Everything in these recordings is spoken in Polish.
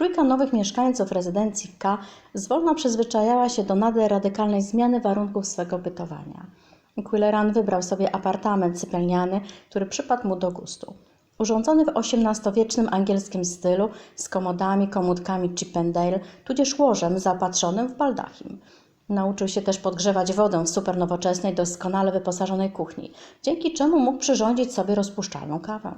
Trójka nowych mieszkańców rezydencji K zwolna przyzwyczajała się do nader radykalnej zmiany warunków swego bytowania. Quilleran wybrał sobie apartament sypialniany, który przypadł mu do gustu. Urządzony w XVIII-wiecznym angielskim stylu, z komodami, komódkami Chippendale, tudzież łożem zaopatrzonym w baldachim. Nauczył się też podgrzewać wodę w supernowoczesnej, doskonale wyposażonej kuchni, dzięki czemu mógł przyrządzić sobie rozpuszczalną kawę.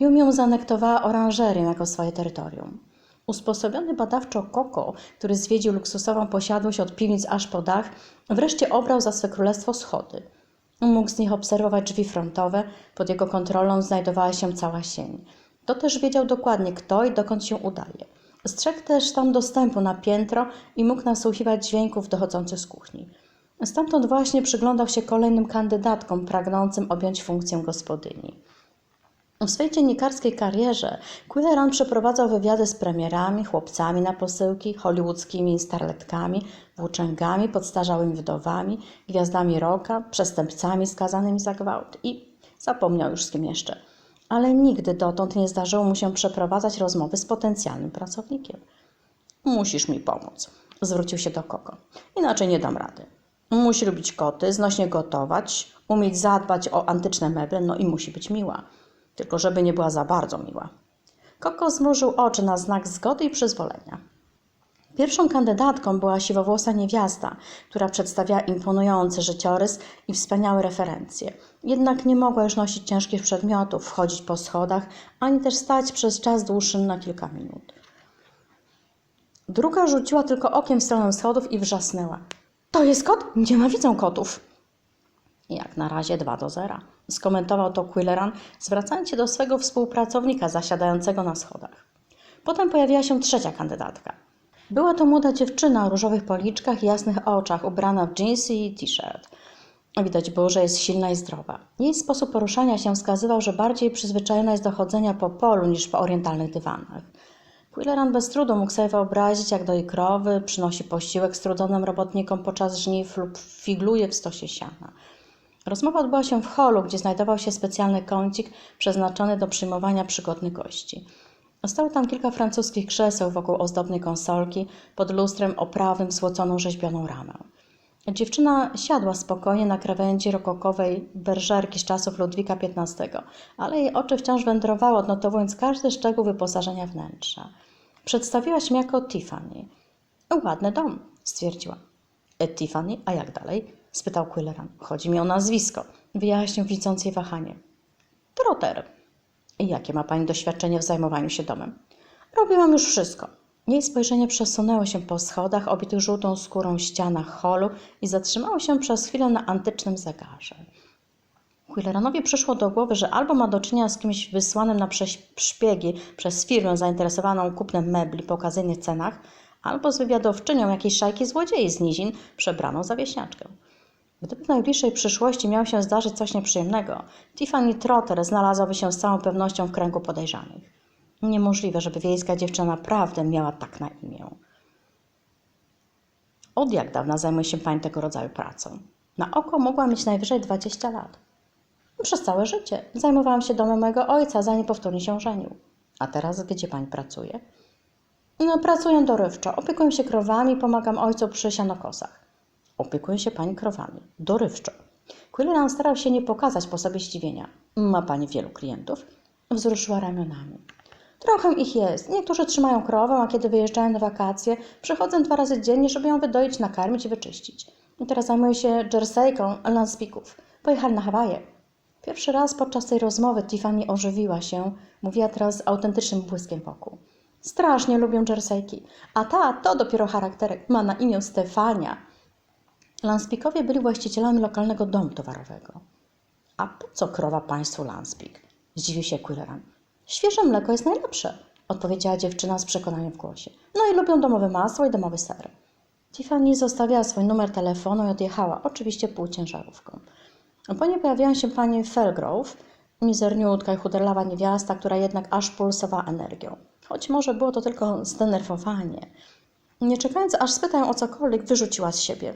Jumią zanektowała oranżerię jako swoje terytorium. Usposobiony badawczo Koko, który zwiedził luksusową posiadłość od piwnic aż po dach, wreszcie obrał za swe królestwo schody. Mógł z nich obserwować drzwi frontowe, pod jego kontrolą znajdowała się cała sień. To też wiedział dokładnie kto i dokąd się udaje. Strzegł też tam dostępu na piętro i mógł nasłuchiwać dźwięków dochodzących z kuchni. Stamtąd właśnie przyglądał się kolejnym kandydatkom pragnącym objąć funkcję gospodyni. W swojej dziennikarskiej karierze Quilleran przeprowadzał wywiady z premierami, chłopcami na posyłki, hollywoodzkimi starletkami, włóczęgami, podstarzałymi wdowami, gwiazdami rocka, przestępcami skazanymi za gwałt i zapomniał już z kim jeszcze. Ale nigdy dotąd nie zdarzyło mu się przeprowadzać rozmowy z potencjalnym pracownikiem. Musisz mi pomóc, zwrócił się do Koko. Inaczej nie dam rady. Musi lubić koty, znośnie gotować, umieć zadbać o antyczne meble, no i musi być miła tylko żeby nie była za bardzo miła. Koko zmrużył oczy na znak zgody i przyzwolenia. Pierwszą kandydatką była siwowłosa niewiasta, która przedstawiała imponujący życiorys i wspaniałe referencje. Jednak nie mogła już nosić ciężkich przedmiotów, wchodzić po schodach, ani też stać przez czas dłuższy na kilka minut. Druga rzuciła tylko okiem w stronę schodów i wrzasnęła. To jest kot? Nienawidzę kotów. Jak na razie 2 do 0. Skomentował to Quilleran, zwracając się do swego współpracownika zasiadającego na schodach. Potem pojawiła się trzecia kandydatka. Była to młoda dziewczyna o różowych policzkach i jasnych oczach, ubrana w dżinsy i t-shirt. Widać było, że jest silna i zdrowa. Jej sposób poruszania się wskazywał, że bardziej przyzwyczajona jest do chodzenia po polu niż po orientalnych dywanach. Quilleran bez trudu mógł sobie wyobrazić, jak doi krowy, przynosi posiłek strudzonym robotnikom podczas żniw lub figluje w stosie siana. Rozmowa odbyła się w holu, gdzie znajdował się specjalny kącik przeznaczony do przyjmowania przygodnych gości. Stało tam kilka francuskich krzeseł wokół ozdobnej konsolki, pod lustrem oprawym złoconą rzeźbioną ramę. Dziewczyna siadła spokojnie na krawędzi rokokowej berżerki z czasów Ludwika XV, ale jej oczy wciąż wędrowały, odnotowując każdy szczegół wyposażenia wnętrza. Przedstawiła się jako Tiffany. Ładny dom, stwierdziła. E, Tiffany, a jak dalej? Spytał Quilleran. Chodzi mi o nazwisko, wyjaśnił widząc jej wahanie. Trotter. Jakie ma pani doświadczenie w zajmowaniu się domem? Robiłam już wszystko. Jej spojrzenie przesunęło się po schodach obitych żółtą skórą ścianach holu i zatrzymało się przez chwilę na antycznym zegarze. Quilleranowi przyszło do głowy, że albo ma do czynienia z kimś wysłanym na szpiegi przez firmę zainteresowaną kupnem mebli po okazyjnych cenach, albo z wywiadowczynią jakiejś szajki złodziei z nizin przebraną za wieśniaczkę. Gdyby w najbliższej przyszłości miało się zdarzyć coś nieprzyjemnego, Tiffany Trotter znalazłaby się z całą pewnością w kręgu podejrzanych. Niemożliwe, żeby wiejska dziewczyna naprawdę miała tak na imię. Od jak dawna zajmuje się Pani tego rodzaju pracą? Na oko mogła mieć najwyżej 20 lat. Przez całe życie. Zajmowałam się domem mojego ojca, zanim powtórnie się żenił. A teraz gdzie Pani pracuje? No, pracuję dorywczo. Opiekuję się krowami, pomagam ojcu przy sianokosach. Opiekuje się pani krowami. Dorywczo. Quillan starał się nie pokazać po sobie zdziwienia. Ma pani wielu klientów? Wzruszyła ramionami. Trochę ich jest. Niektórzy trzymają krowę, a kiedy wyjeżdżają na wakacje, przychodzę dwa razy dziennie, żeby ją wydoić, nakarmić i wyczyścić. I teraz zajmuję się jerseyką lanspików. Pojechali na Hawaje. Pierwszy raz podczas tej rozmowy Tiffany ożywiła się, mówiła teraz z autentycznym błyskiem wokół. Strasznie lubią jerseyki, a ta to dopiero charakterek. Ma na imię Stefania. Lanspikowie byli właścicielami lokalnego domu towarowego. A po co krowa państwu Lanspik? Zdziwił się Quilleran. Świeże mleko jest najlepsze, odpowiedziała dziewczyna z przekonaniem w głosie. No i lubią domowe masło i domowy ser. Tiffany zostawiała swój numer telefonu i odjechała, oczywiście półciężarówką. Po niej pojawiła się pani Felgrove, mizerniutka i chuderlawa niewiasta, która jednak aż pulsowała energią. Choć może było to tylko zdenerwowanie. Nie czekając, aż spytają o cokolwiek, wyrzuciła z siebie.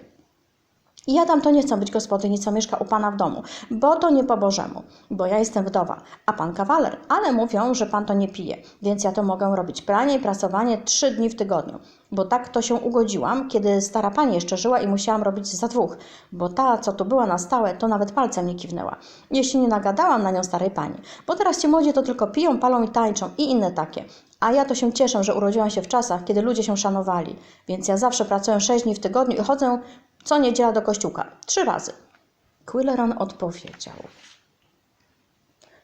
I ja tam to nie chcę być gospodyni, co mieszka u pana w domu, bo to nie po Bożemu, bo ja jestem wdowa, a pan kawaler, ale mówią, że pan to nie pije, więc ja to mogę robić pranie i prasowanie trzy dni w tygodniu, bo tak to się ugodziłam, kiedy stara pani jeszcze żyła i musiałam robić za dwóch, bo ta, co tu była na stałe, to nawet palcem nie kiwnęła. Jeśli nie nagadałam na nią starej pani, bo teraz ci młodzi to tylko piją, palą i tańczą i inne takie. A ja to się cieszę, że urodziłam się w czasach, kiedy ludzie się szanowali, więc ja zawsze pracuję sześć dni w tygodniu i chodzę co niedziela do kościółka. Trzy razy. Quilleran odpowiedział.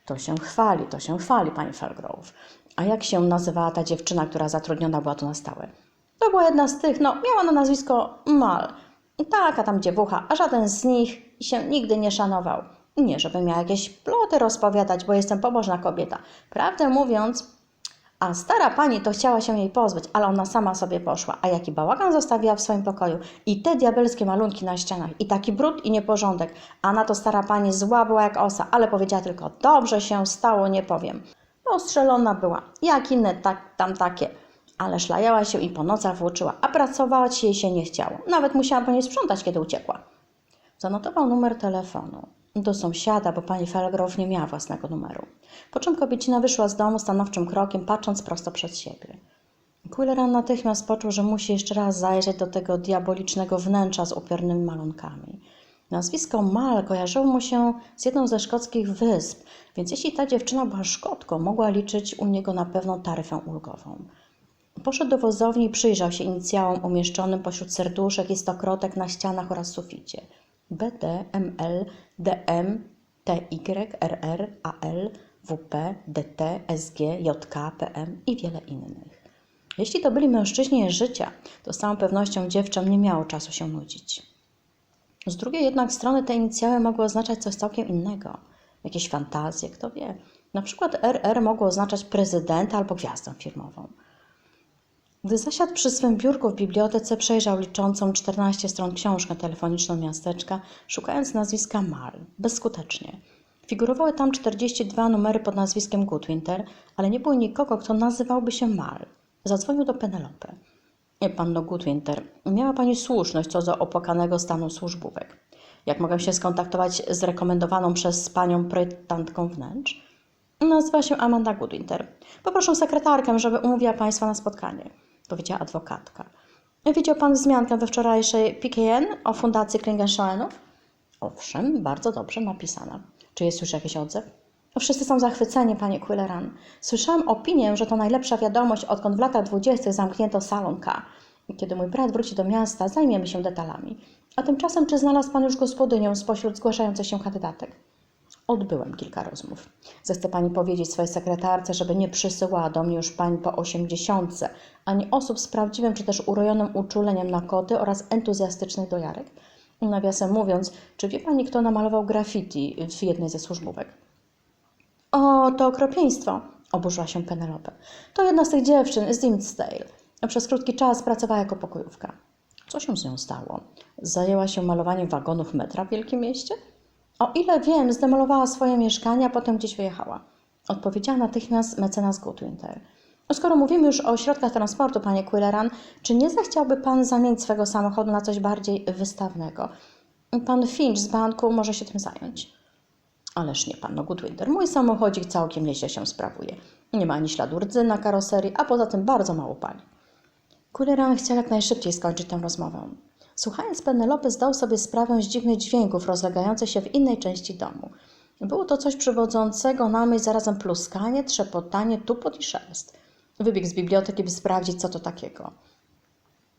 To się chwali, to się chwali, pani Felgrove. A jak się nazywała ta dziewczyna, która zatrudniona była tu na stałe? To była jedna z tych, no, miała na nazwisko Mal. Taka tam dziewucha, a żaden z nich się nigdy nie szanował. Nie, żebym miała jakieś ploty rozpowiadać, bo jestem pobożna kobieta. Prawdę mówiąc, a stara pani to chciała się jej pozbyć, ale ona sama sobie poszła. A jaki bałagan zostawiła w swoim pokoju. I te diabelskie malunki na ścianach. I taki brud i nieporządek. A na to stara pani zła była jak osa, ale powiedziała tylko, dobrze się stało, nie powiem. No strzelona była, jak inne tak, tam takie. Ale szlajała się i po nocach włóczyła, a pracować jej się nie chciało. Nawet musiała po niej sprzątać, kiedy uciekła. Zanotował numer telefonu do sąsiada, bo pani Felgrow nie miała własnego numeru. Po czym kobiecina wyszła z domu stanowczym krokiem, patrząc prosto przed siebie. Quilleran natychmiast poczuł, że musi jeszcze raz zajrzeć do tego diabolicznego wnętrza z upiornymi malunkami. Nazwisko Mal kojarzyło mu się z jedną ze szkockich wysp, więc jeśli ta dziewczyna była Szkotką, mogła liczyć u niego na pewną taryfę ulgową. Poszedł do wozowni i przyjrzał się inicjałom umieszczonym pośród serduszek i stokrotek na ścianach oraz suficie. BD, ML, DM, TY, RR, AL, WP, DT, SG, JK, PM i wiele innych. Jeśli to byli mężczyźni życia, to z całą pewnością dziewczę nie miało czasu się nudzić. Z drugiej jednak strony te inicjały mogły oznaczać coś całkiem innego. Jakieś fantazje, kto wie. Na przykład RR mogło oznaczać prezydenta albo gwiazdę firmową. Gdy zasiadł przy swym biurku w bibliotece, przejrzał liczącą 14 stron książkę telefoniczną miasteczka, szukając nazwiska Mal. Bezskutecznie. Figurowały tam 42 numery pod nazwiskiem Goodwinter, ale nie było nikogo, kto nazywałby się Mal. Zadzwonił do Penelope. Panno Goodwinter, miała Pani słuszność co do opłakanego stanu służbówek. Jak mogę się skontaktować z rekomendowaną przez Panią projektantką wnętrz? Nazywa się Amanda Goodwinter. Poproszę sekretarkę, żeby umówiła Państwa na spotkanie powiedziała adwokatka. Widział Pan wzmiankę we wczorajszej PKN o Fundacji Klingenscheinów? Owszem, bardzo dobrze napisana. Czy jest już jakiś odzew? No, wszyscy są zachwyceni, panie Quilleran. Słyszałam opinię, że to najlepsza wiadomość, odkąd w latach dwudziestych zamknięto salon K. Kiedy mój brat wróci do miasta, zajmiemy się detalami. A tymczasem, czy znalazł pan już gospodynię spośród zgłaszających się kandydatek? Odbyłem kilka rozmów. Zechce pani powiedzieć swojej sekretarce, żeby nie przysyłała do mnie już pań po osiemdziesiątce, ani osób z prawdziwym czy też urojonym uczuleniem na koty oraz entuzjastycznych dojarek? Nawiasem mówiąc, czy wie pani, kto namalował graffiti w jednej ze służbówek? O, to okropieństwo, oburzyła się Penelope. To jedna z tych dziewczyn z Dimsdale. Przez krótki czas pracowała jako pokojówka. Co się z nią stało? Zajęła się malowaniem wagonów metra w Wielkim Mieście? O ile wiem, zdemolowała swoje mieszkanie, a potem gdzieś wyjechała. Odpowiedziała natychmiast mecenas Goodwinter. Skoro mówimy już o środkach transportu, panie Quilleran, czy nie zechciałby pan zamienić swego samochodu na coś bardziej wystawnego? Pan Finch z banku może się tym zająć. Ależ nie, panno Goodwinter. Mój samochodzik całkiem nieźle się sprawuje. Nie ma ani śladu rdzy na karoserii, a poza tym bardzo mało pali. Quilleran chciał jak najszybciej skończyć tę rozmowę. Słuchając Penelope zdał sobie sprawę z dziwnych dźwięków rozlegających się w innej części domu. Było to coś przywodzącego na myśl zarazem pluskanie, trzepotanie, tupot i szelest. Wybiegł z biblioteki, by sprawdzić, co to takiego.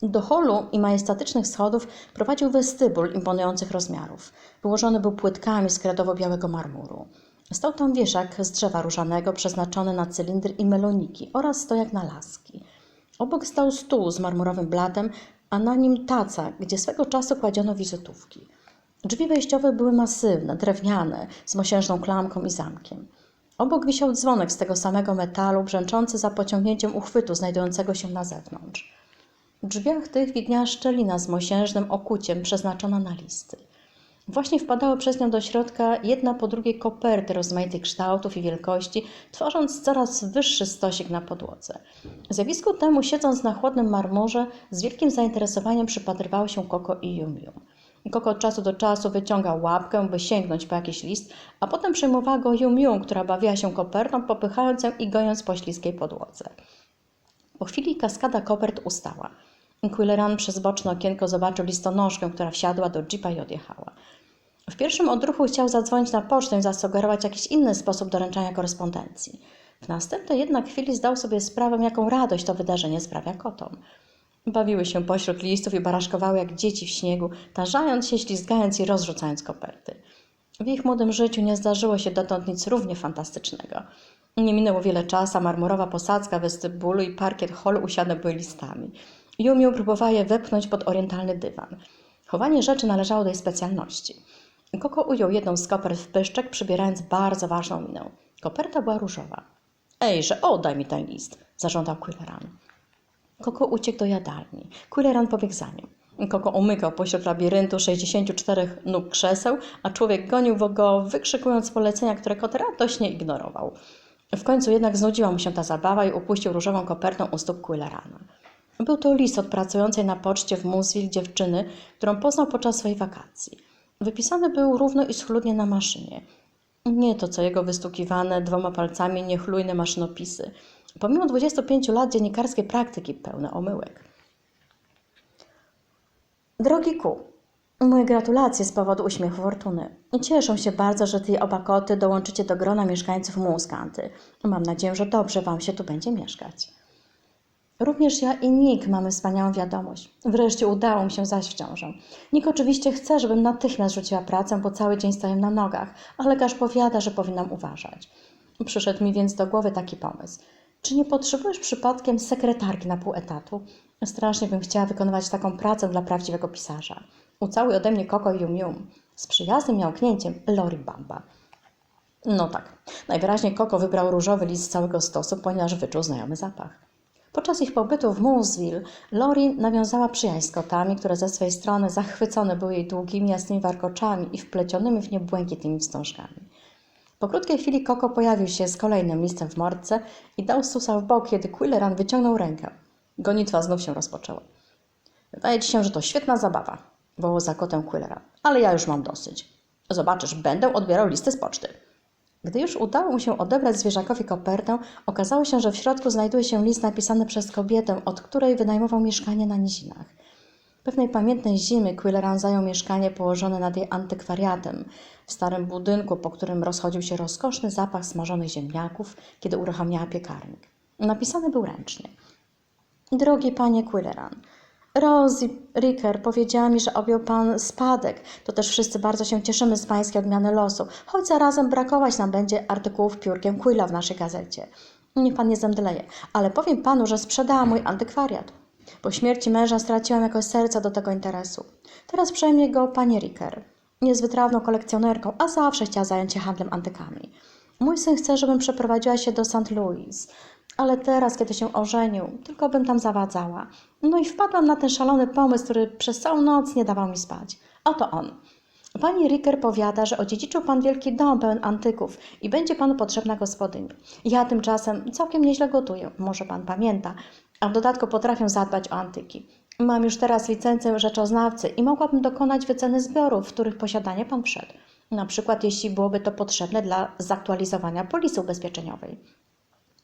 Do holu i majestatycznych schodów prowadził westybul imponujących rozmiarów. Wyłożony był płytkami z kredowo-białego marmuru. Stał tam wieszak z drzewa różanego przeznaczony na cylindry i meloniki oraz stojak na laski. Obok stał stół z marmurowym blatem, a na nim taca, gdzie swego czasu kładziono wizytówki. Drzwi wejściowe były masywne, drewniane, z mosiężną klamką i zamkiem. Obok wisiał dzwonek z tego samego metalu, brzęczący za pociągnięciem uchwytu znajdującego się na zewnątrz. W drzwiach tych widniała szczelina z mosiężnym okuciem przeznaczona na listy. Właśnie wpadały przez nią do środka jedna po drugiej koperty rozmaitych kształtów i wielkości, tworząc coraz wyższy stosik na podłodze. Zjawisku temu, siedząc na chłodnym marmurze, z wielkim zainteresowaniem przypatrywały się Koko i Yum Yum. Koko od czasu do czasu wyciągał łapkę, by sięgnąć po jakiś list, a potem przejmowała go Yum Yum, która bawiła się kopertą, popychając ją i gojąc po śliskiej podłodze. Po chwili kaskada kopert ustała. Quilleran przez boczne okienko zobaczył listonoszkę, która wsiadła do jeepa i odjechała. W pierwszym odruchu chciał zadzwonić na pocztę i zasugerować jakiś inny sposób doręczania korespondencji. W następnej jednak chwili zdał sobie sprawę, jaką radość to wydarzenie sprawia kotom. Bawiły się pośród listów i baraszkowały jak dzieci w śniegu, tarzając się, ślizgając i rozrzucając koperty. W ich młodym życiu nie zdarzyło się dotąd nic równie fantastycznego. Nie minęło wiele czasu, marmurowa posadzka westybulu i parkiet holu usiane były listami. Jumiu próbowała je wepchnąć pod orientalny dywan. Chowanie rzeczy należało do jej specjalności. Koko ujął jedną z kopert w pyszczek, przybierając bardzo ważną minę. Koperta była różowa. Ejże, oddaj mi ten list, zażądał Quilleran. Koko uciekł do jadalni. Quilleran pobiegł za nim. Koko umykał pośród labiryntu 64 nóg krzeseł, a człowiek gonił go, wykrzykując polecenia, które kot radośnie ignorował. W końcu jednak znudziła mu się ta zabawa i upuścił różową kopertę u stóp Quillerana. Był to list od pracującej na poczcie w Musville dziewczyny, którą poznał podczas swojej wakacji. Wypisany był równo i schludnie na maszynie. Nie to, co jego wystukiwane dwoma palcami niechlujne maszynopisy. Pomimo 25 lat dziennikarskiej praktyki pełne omyłek. Drogi Ku, moje gratulacje z powodu uśmiechu fortuny. Cieszę się bardzo, że ty oba koty dołączycie do grona mieszkańców Muskanty. Mam nadzieję, że dobrze wam się tu będzie mieszkać. Również ja i Nick mamy wspaniałą wiadomość. Wreszcie udało mi się zaś w ciążę. Nick oczywiście chce, żebym natychmiast rzuciła pracę, bo cały dzień stoję na nogach, a lekarz powiada, że powinnam uważać. Przyszedł mi więc do głowy taki pomysł. Czy nie potrzebujesz przypadkiem sekretarki na pół etatu? Strasznie bym chciała wykonywać taką pracę dla prawdziwego pisarza. Ucałuj ode mnie Koko Yum Yum. Z przyjaznym miałknięciem Lori Bamba. No tak, najwyraźniej Koko wybrał różowy list z całego stosu, ponieważ wyczuł znajomy zapach. Podczas ich pobytu w Mooseville Lori nawiązała przyjaźń z kotami, które ze swej strony zachwycone były jej długimi, jasnymi warkoczami i wplecionymi w nie błękitnymi wstążkami. Po krótkiej chwili Koko pojawił się z kolejnym listem w mordce i dał susa w bok, kiedy Quilleran wyciągnął rękę. Gonitwa znów się rozpoczęła. Wydaje ci się, że to świetna zabawa, wołał za kotem Quilleran, ale ja już mam dosyć. Zobaczysz, będę odbierał listy z poczty. Gdy już udało mu się odebrać zwierzakowi kopertę, okazało się, że w środku znajduje się list napisany przez kobietę, od której wynajmował mieszkanie na nizinach. Pewnej pamiętnej zimy Quilleran zajął mieszkanie położone nad jej antykwariatem, w starym budynku, po którym rozchodził się rozkoszny zapach smażonych ziemniaków, kiedy uruchamiała piekarnik. Napisany był ręcznie. Drogi panie Quilleran, Rosie Ricker powiedziała mi, że objął pan spadek. To też wszyscy bardzo się cieszymy z pańskiej odmiany losu, choć zarazem brakować nam będzie artykułów piórkiem Quilla w naszej gazecie. Niech pan nie zemdleje, ale powiem panu, że sprzedałam mój antykwariat. Po śmierci męża straciłam jakoś serca do tego interesu. Teraz przejmie go pani Ricker. Jest wytrawną kolekcjonerką, a zawsze chciała zająć się handlem antykami. Mój syn chce, żebym przeprowadziła się do St. Louis, ale teraz, kiedy się ożenił, tylko bym tam zawadzała. No i wpadłam na ten szalony pomysł, który przez całą noc nie dawał mi spać. Oto on. Pani Ricker powiada, że odziedziczył pan wielki dom pełen antyków i będzie panu potrzebna gospodyni. Ja tymczasem całkiem nieźle gotuję, może pan pamięta, a w dodatku potrafię zadbać o antyki. Mam już teraz licencję rzeczoznawcy i mogłabym dokonać wyceny zbiorów, w których posiadanie pan wszedł. Na przykład, jeśli byłoby to potrzebne dla zaktualizowania polisy ubezpieczeniowej.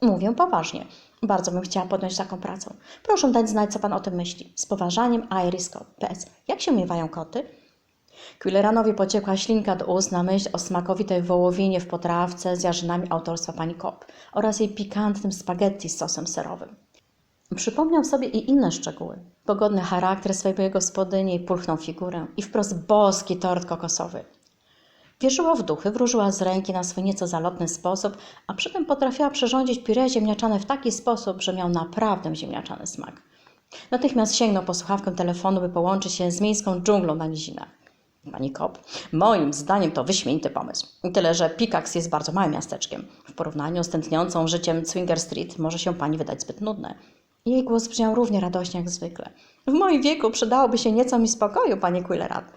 Mówię poważnie. Bardzo bym chciała podjąć taką pracę. Proszę dać znać, co pan o tym myśli. Z poważaniem, Iris Scott. PS. Jak się miewają koty? Quilleranowi pociekła ślinka do ust na myśl o smakowitej wołowinie w potrawce z jarzynami autorstwa pani Kopp oraz jej pikantnym spaghetti z sosem serowym. Przypomniał sobie i inne szczegóły. Pogodny charakter swojej gospodyni, pulchną figurę i wprost boski tort kokosowy. Wierzyła w duchy, wróżyła z ręki na swój nieco zalotny sposób, a przy tym potrafiła przyrządzić pire ziemniaczane w taki sposób, że miał naprawdę ziemniaczany smak. Natychmiast sięgnął po słuchawkę telefonu, by połączyć się z miejską dżunglą na nizinach. Pani Kop, moim zdaniem to wyśmienity pomysł. Tyle, że Pikax jest bardzo małym miasteczkiem. W porównaniu z tętniącą życiem Swinger Street może się pani wydać zbyt nudne. Jej głos brzmiał równie radośnie jak zwykle. W moim wieku przydałoby się nieco mi spokoju, panie Quillerat.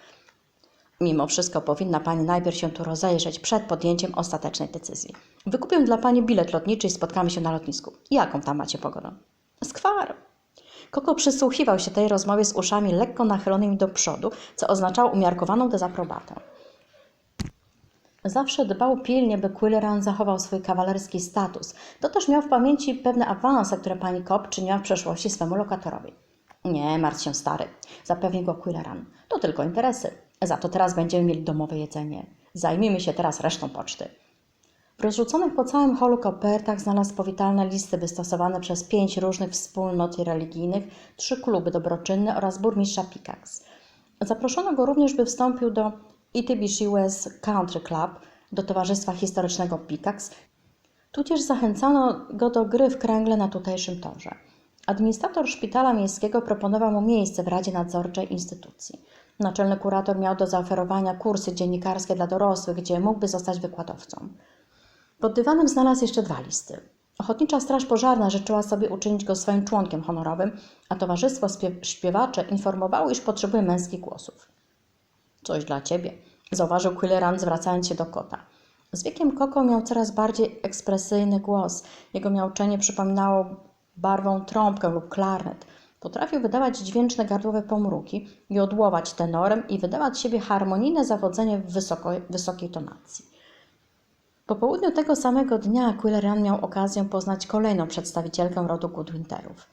Mimo wszystko powinna pani najpierw się tu rozejrzeć przed podjęciem ostatecznej decyzji. Wykupię dla pani bilet lotniczy i spotkamy się na lotnisku. Jaką tam macie pogodę? Skwar. Koko przysłuchiwał się tej rozmowie z uszami lekko nachylonymi do przodu, co oznaczało umiarkowaną dezaprobatę. Zawsze dbał pilnie, by Quilleran zachował swój kawalerski status. To też miał w pamięci pewne awanse, które pani Cobb czyniła w przeszłości swemu lokatorowi. Nie martw się, stary, zapewnił go Quilleran. To tylko interesy. Za to teraz będziemy mieli domowe jedzenie. Zajmijmy się teraz resztą poczty. W rozrzuconych po całym holu kopertach znalazł powitalne listy wystosowane przez pięć różnych wspólnot religijnych, trzy kluby dobroczynne oraz burmistrza Pickaxe. Zaproszono go również, by wstąpił do Itibisi West Country Club, do Towarzystwa Historycznego Pickaxe, tudzież zachęcano go do gry w kręgle na tutejszym torze. Administrator szpitala miejskiego proponował mu miejsce w Radzie Nadzorczej instytucji. Naczelny kurator miał do zaoferowania kursy dziennikarskie dla dorosłych, gdzie mógłby zostać wykładowcą. Pod dywanem znalazł jeszcze dwa listy. Ochotnicza Straż Pożarna życzyła sobie uczynić go swoim członkiem honorowym, a Towarzystwo Śpiew- Śpiewacze informowało, iż potrzebuje męskich głosów. Coś dla ciebie, zauważył Quilleran, zwracając się do kota. Z wiekiem Koko miał coraz bardziej ekspresyjny głos. Jego miauczenie przypominało barwą trąbkę lub klarnet. Potrafił wydawać dźwięczne gardłowe pomruki i odłować tenorem i wydawać siebie harmonijne zawodzenie w wysoko, wysokiej tonacji. Po południu tego samego dnia Quilleran miał okazję poznać kolejną przedstawicielkę rodu Goodwinterów.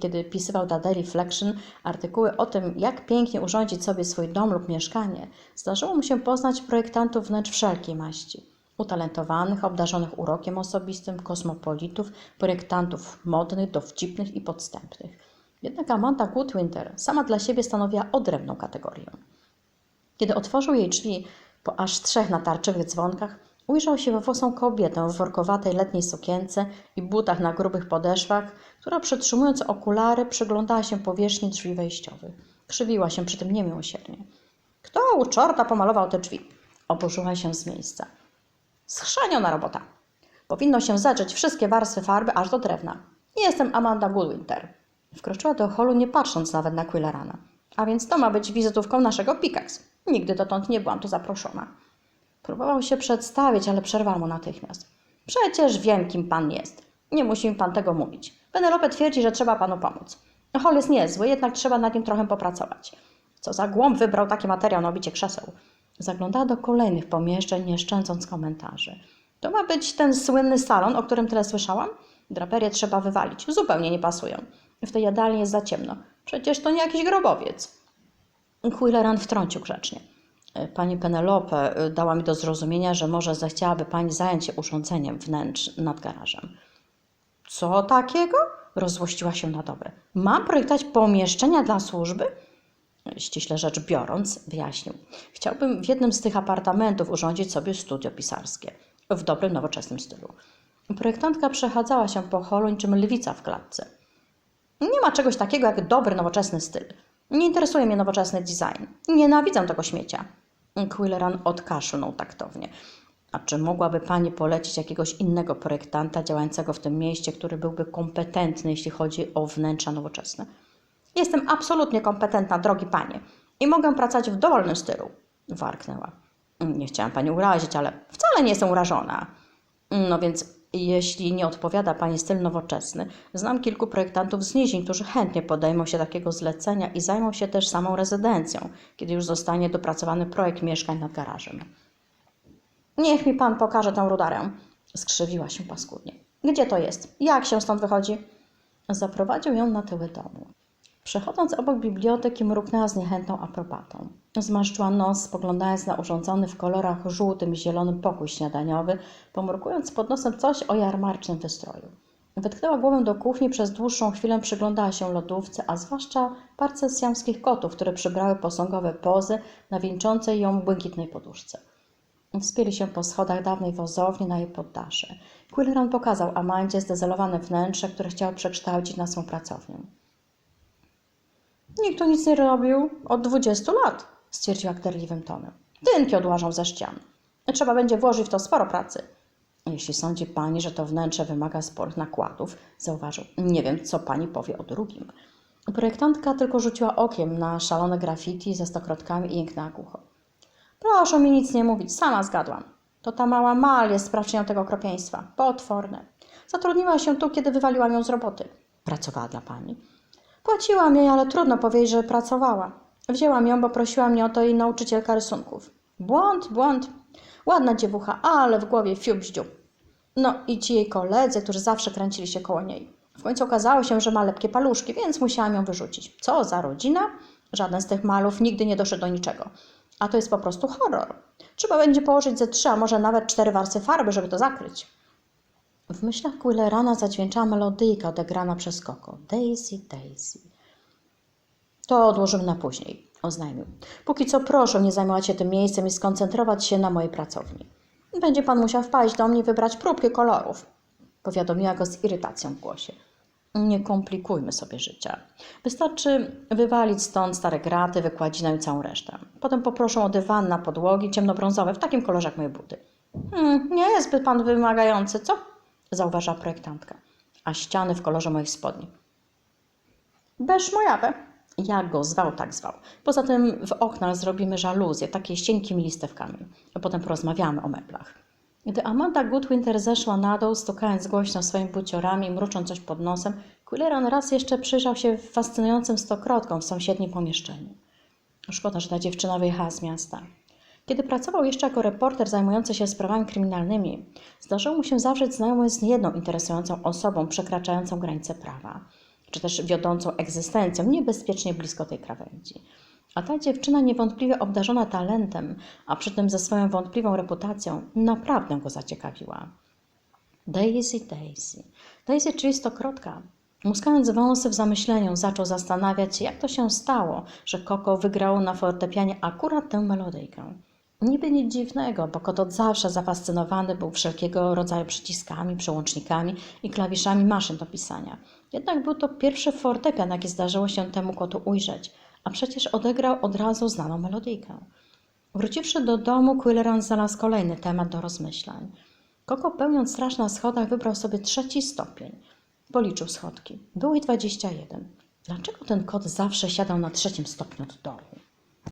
Kiedy pisywał dla Daily Flexion artykuły o tym, jak pięknie urządzić sobie swój dom lub mieszkanie, zdarzyło mu się poznać projektantów wnętrz wszelkiej maści. Utalentowanych, obdarzonych urokiem osobistym, kosmopolitów, projektantów modnych, dowcipnych i podstępnych. Jednak Amanda Goodwinter sama dla siebie stanowiła odrębną kategorię. Kiedy otworzył jej drzwi po aż trzech natarczywych dzwonkach, ujrzał się we włosą kobietę w workowatej letniej sukience i butach na grubych podeszwach, która przytrzymując okulary przyglądała się powierzchni drzwi wejściowych. Krzywiła się przy tym niemiłosiernie. Kto u czorta pomalował te drzwi? Oburzyła się z miejsca. Schrzaniona robota. Powinno się zedrzeć wszystkie warstwy farby aż do drewna. Jestem Amanda Goodwinter. Wkroczyła do holu nie patrząc nawet na Quillerana. A więc to ma być wizytówką naszego Pickaxe. Nigdy dotąd nie byłam tu zaproszona. Próbował się przedstawić, ale przerwał mu natychmiast. Przecież wiem, kim pan jest. Nie musi mi pan tego mówić. Penelope twierdzi, że trzeba panu pomóc. Hol jest niezły, jednak trzeba nad nim trochę popracować. Co za głąb wybrał taki materiał na obicie krzeseł. Zaglądała do kolejnych pomieszczeń, nie szczędząc komentarzy. To ma być ten słynny salon, o którym tyle słyszałam? Draperię trzeba wywalić. Zupełnie nie pasują. W tej jadalni jest za ciemno. Przecież to nie jakiś grobowiec. Quilleran wtrącił grzecznie. Pani Penelope y, dała mi do zrozumienia, że może zechciałaby pani zająć się urządzeniem wnętrz nad garażem. Co takiego? Rozłościła się na dobre. Mam projektować pomieszczenia dla służby? Ściśle rzecz biorąc, wyjaśnił. Chciałbym w jednym z tych apartamentów urządzić sobie studio pisarskie. W dobrym, nowoczesnym stylu. Projektantka przechadzała się po holu niczym lwica w klatce. Nie ma czegoś takiego jak dobry, nowoczesny styl. Nie interesuje mnie nowoczesny design. Nienawidzę tego śmiecia. Quilleran odkaszlnął taktownie. A czy mogłaby Pani polecić jakiegoś innego projektanta działającego w tym mieście, który byłby kompetentny, jeśli chodzi o wnętrza nowoczesne? Jestem absolutnie kompetentna, drogi Panie. I mogę pracować w dowolnym stylu. Warknęła. Nie chciałam Pani urazić, ale wcale nie jestem urażona. No więc, jeśli nie odpowiada Pani styl nowoczesny, znam kilku projektantów z nizin, którzy chętnie podejmą się takiego zlecenia i zajmą się też samą rezydencją, kiedy już zostanie dopracowany projekt mieszkań nad garażem. Niech mi Pan pokaże tę rudarę. Skrzywiła się paskudnie. Gdzie to jest? Jak się stąd wychodzi? Zaprowadził ją na tyły domu. Przechodząc obok biblioteki, mruknęła z niechętną aprobatą. Zmarszczyła nos, spoglądając na urządzony w kolorach żółtym i zielonym pokój śniadaniowy, pomrukując pod nosem coś o jarmarcznym wystroju. Wytknęła głowę do kuchni, przez dłuższą chwilę przyglądała się lodówce, a zwłaszcza parce siamskich kotów, które przybrały posągowe pozy na wieńczącej ją błękitnej poduszce. Wspięli się po schodach dawnej wozowni na jej poddasze. Quilleran pokazał Amandzie zdezelowane wnętrze, które chciał przekształcić na swą pracownię. Nikt tu nic nie robił od 20 lat, stwierdziła gderliwym tonem. Tynki odłażą ze ścian. Trzeba będzie włożyć w to sporo pracy. Jeśli sądzi pani, że to wnętrze wymaga sporych nakładów, zauważył. Nie wiem, co pani powie o drugim. Projektantka tylko rzuciła okiem na szalone graffiti ze stokrotkami i jęknęła głucho. Proszę mi nic nie mówić, sama zgadłam. To ta mała Mal jest sprawczynią tego okropieństwa. Potworne. Zatrudniła się tu, kiedy wywaliłam ją z roboty. Pracowała dla pani. Płaciłam jej, ale trudno powiedzieć, że pracowała. Wzięłam ją, bo prosiła mnie o to jej nauczycielka rysunków. Błąd, błąd. Ładna dziewucha, ale w głowie fiu bździu. No i ci jej koledzy, którzy zawsze kręcili się koło niej. W końcu okazało się, że ma lepkie paluszki, więc musiałam ją wyrzucić. Co za rodzina? Żaden z tych malów nigdy nie doszedł do niczego. A to jest po prostu horror. Trzeba będzie położyć ze trzy, a może nawet cztery warstwy farby, żeby to zakryć. W myślach Quillerana zadźwięczała melodyjka odegrana przez Koko. Daisy, Daisy. To odłożymy na później, oznajmił. Póki co proszę nie zajmować się tym miejscem i skoncentrować się na mojej pracowni. Będzie pan musiał wpaść do mnie i wybrać próbki kolorów, powiadomiła go z irytacją w głosie. Nie komplikujmy sobie życia. Wystarczy wywalić stąd stare graty, wykładzinę i całą resztę. Potem poproszę o dywan na podłogi ciemnobrązowe w takim kolorze jak moje buty. Hmm, nie jest zbyt pan wymagający, co? Zauważa projektantka. A ściany w kolorze moich spodni. Beż mojawe. Jak go zwał, tak zwał. Poza tym w oknach zrobimy żaluzje, takie z cienkimi listewkami. A potem porozmawiamy o meblach. Gdy Amanda Goodwinter zeszła na dół, stukając głośno swoimi buciorami mrucząc coś pod nosem, Quilleran raz jeszcze przyjrzał się fascynującym stokrotkom w sąsiednim pomieszczeniu. Szkoda, że ta dziewczyna wyjechała z miasta. Kiedy pracował jeszcze jako reporter zajmujący się sprawami kryminalnymi, zdarzyło mu się zawrzeć znajomość z niejedną interesującą osobą przekraczającą granice prawa, czy też wiodącą egzystencją niebezpiecznie blisko tej krawędzi. A ta dziewczyna niewątpliwie obdarzona talentem, a przy tym ze swoją wątpliwą reputacją, naprawdę go zaciekawiła. Daisy, Daisy. Daisy, czyli stokrotka. Muskając wąsy w zamyśleniu, zaczął zastanawiać się, jak to się stało, że Koko wygrało na fortepianie akurat tę melodyjkę. Niby nic dziwnego, bo kot od zawsze zafascynowany był wszelkiego rodzaju przyciskami, przełącznikami i klawiszami maszyn do pisania. Jednak był to pierwszy fortepian, jaki zdarzyło się temu kotu ujrzeć, a przecież odegrał od razu znaną melodyjkę. Wróciwszy do domu, Quilleran znalazł kolejny temat do rozmyślań. Koko pełniąc straż na schodach wybrał sobie trzeci stopień. Policzył schodki. Było ich 21. Dlaczego ten kot zawsze siadał na trzecim stopniu od dołu?